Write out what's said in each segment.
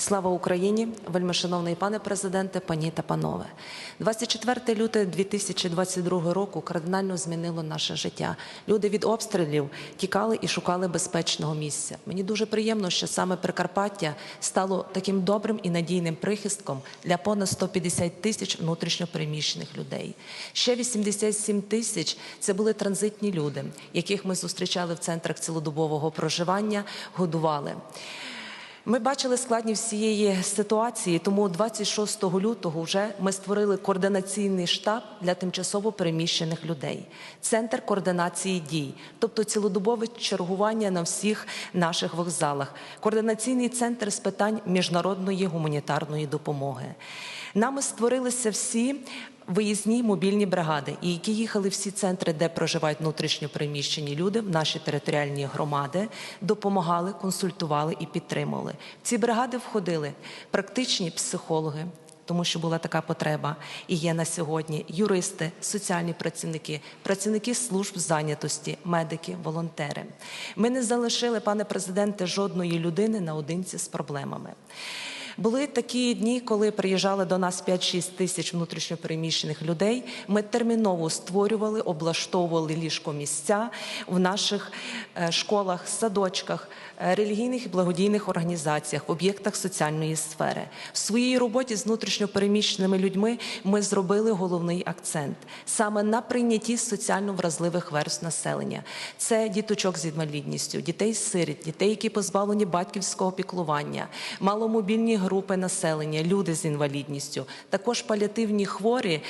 Слава Україні, вельмишановний пане президенте, пані та панове. 24 лютого 2022 року кардинально змінило наше життя. Люди від обстрілів тікали і шукали безпечного місця. Мені дуже приємно, що саме Прикарпаття стало таким добрим і надійним прихистком для понад 150 тисяч внутрішньопереміщених людей. Ще 87 тисяч це були транзитні люди, яких ми зустрічали в центрах цілодобового проживання, годували. Ми бачили складність всієї ситуації, тому 26 лютого вже ми створили координаційний штаб для тимчасово переміщених людей, центр координації дій, тобто цілодобове чергування на всіх наших вокзалах, координаційний центр з питань міжнародної гуманітарної допомоги. Нами створилися всі виїзні мобільні бригади, і які їхали всі центри, де проживають внутрішньо переміщені люди, наші територіальні громади, допомагали, консультували і підтримували. В ці бригади входили практичні психологи. Тому що була така потреба і є на сьогодні юристи, соціальні працівники, працівники служб зайнятості, медики, волонтери. Ми не залишили, пане президенте, жодної людини наодинці з проблемами. Були такі дні, коли приїжджали до нас 5-6 тисяч внутрішньопереміщених людей. Ми терміново створювали, облаштовували ліжкомісця в наших е, школах, садочках, е, релігійних і благодійних організаціях, об'єктах соціальної сфери. В своїй роботі з внутрішньопереміщеними людьми ми зробили головний акцент саме на прийнятті соціально вразливих верств населення. Це діточок з інвалідністю, дітей сиріт, дітей, які позбавлені батьківського піклування, маломобільні групи населення, люди з інвалідністю, також паліативні хворі.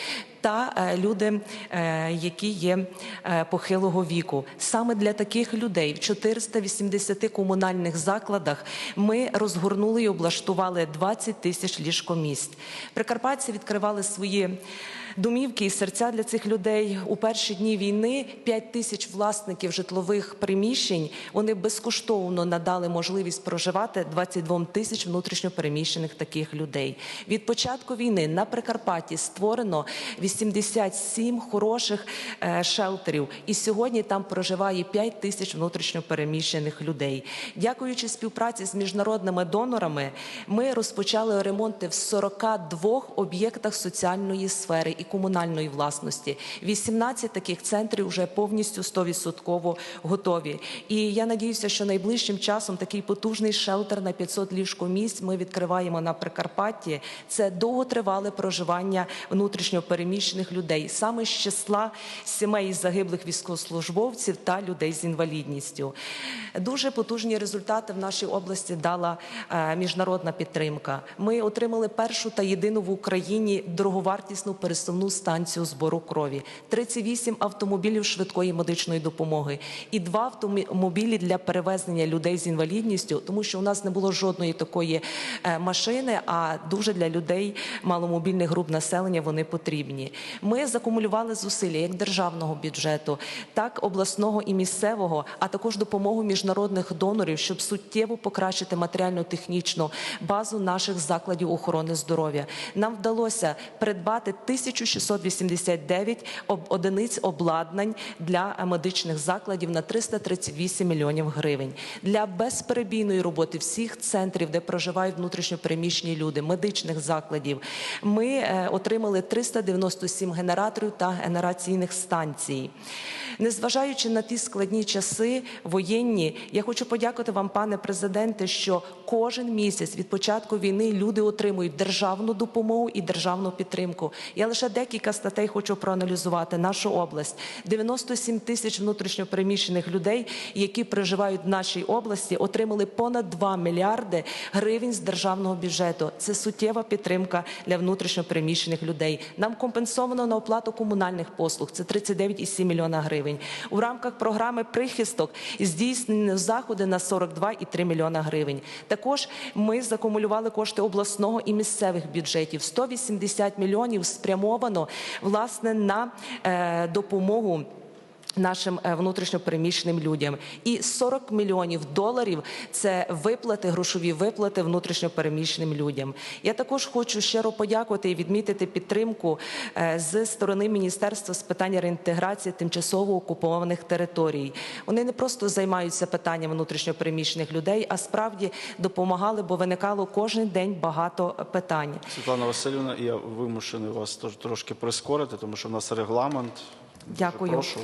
Та е, люди, е, які є е, похилого віку, саме для таких людей в 480 комунальних закладах ми розгорнули і облаштували 20 тисяч ліжкомість. Прикарпатці відкривали свої домівки і серця для цих людей у перші дні війни. 5 тисяч власників житлових приміщень вони безкоштовно надали можливість проживати 22 тисяч внутрішньопереміщених таких людей. Від початку війни на Прикарпатті створено 87 хороших е, шелтерів, і сьогодні там проживає 5 тисяч внутрішньопереміщених людей. Дякуючи співпраці з міжнародними донорами, ми розпочали ремонти в 42 об'єктах соціальної сфери і комунальної власності. 18 таких центрів вже повністю 100% готові. І я надіюся, що найближчим часом такий потужний шелтер на 500 ліжкомісць ми відкриваємо на Прикарпатті. Це довготривале проживання внутрішньопереміщених людей, саме з числа сімей загиблих військовослужбовців та людей з інвалідністю. Дуже потужні результати в нашій області дала е, міжнародна підтримка. Ми отримали першу та єдину в Україні дороговартісну пересувну станцію збору крові, 38 автомобілів швидкої медичної допомоги і два автомобілі для перевезення людей з інвалідністю, тому що у нас не було жодної такої е, машини, а дуже для людей маломобільних груп населення вони потрібні. Ми закумулювали зусилля як державного бюджету, так обласного і місцевого, а також допомогу міжнародних донорів, щоб суттєво покращити матеріально-технічну базу наших закладів охорони здоров'я. Нам вдалося придбати 1689 об- одиниць обладнань для е, медичних закладів на 338 мільйонів гривень для безперебійної роботи всіх центрів, де проживають внутрішньопереміщені люди, медичних закладів. Ми е, отримали 397 генераторів та генераційних станцій. Незважаючи на ті складні часи воєнні, я хочу подякувати вам, пане президенте, що кожен місяць від початку війни люди отримують державну допомогу і державну підтримку. Я лише декілька статей хочу проаналізувати нашу область. 97 тисяч внутрішньопереміщених людей, які проживають в нашій області, отримали понад 2 мільярди гривень з державного бюджету. Це суттєва підтримка для внутрішньопереміщених людей. Нам компенсовано на оплату комунальних послуг. Це 39,7 мільйона гривень. У рамках програми прихисток здійснені заходи на 42,3 мільйона гривень. Також ми закумулювали кошти обласного і місцевих бюджетів. 180 мільйонів спрямовано власне на е, допомогу Нашим е, внутрішньопереміщеним людям і 40 мільйонів доларів це виплати, грошові виплати внутрішньопереміщеним людям. Я також хочу щиро подякувати і відмітити підтримку е, з сторони Міністерства з питань реінтеграції тимчасово окупованих територій. Вони не просто займаються питанням внутрішньопереміщених людей, а справді допомагали, бо виникало кожен день багато питань. Світлана Васильівна, я вимушений вас трошки прискорити, тому що в нас регламент. Дякую. Прошу.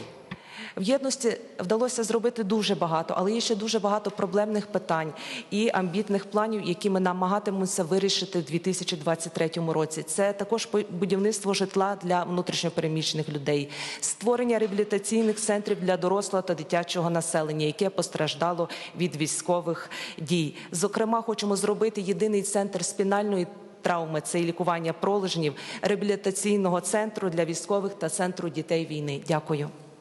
В єдності вдалося зробити дуже багато, але є ще дуже багато проблемних питань і амбітних планів, які ми намагатимемося вирішити в 2023 році. Це також будівництво житла для внутрішньопереміщених людей, створення реабілітаційних центрів для дорослого та дитячого населення, яке постраждало від військових дій. Зокрема, хочемо зробити єдиний центр спінальної. Травми це лікування пролежнів реабілітаційного центру для військових та центру дітей війни. Дякую.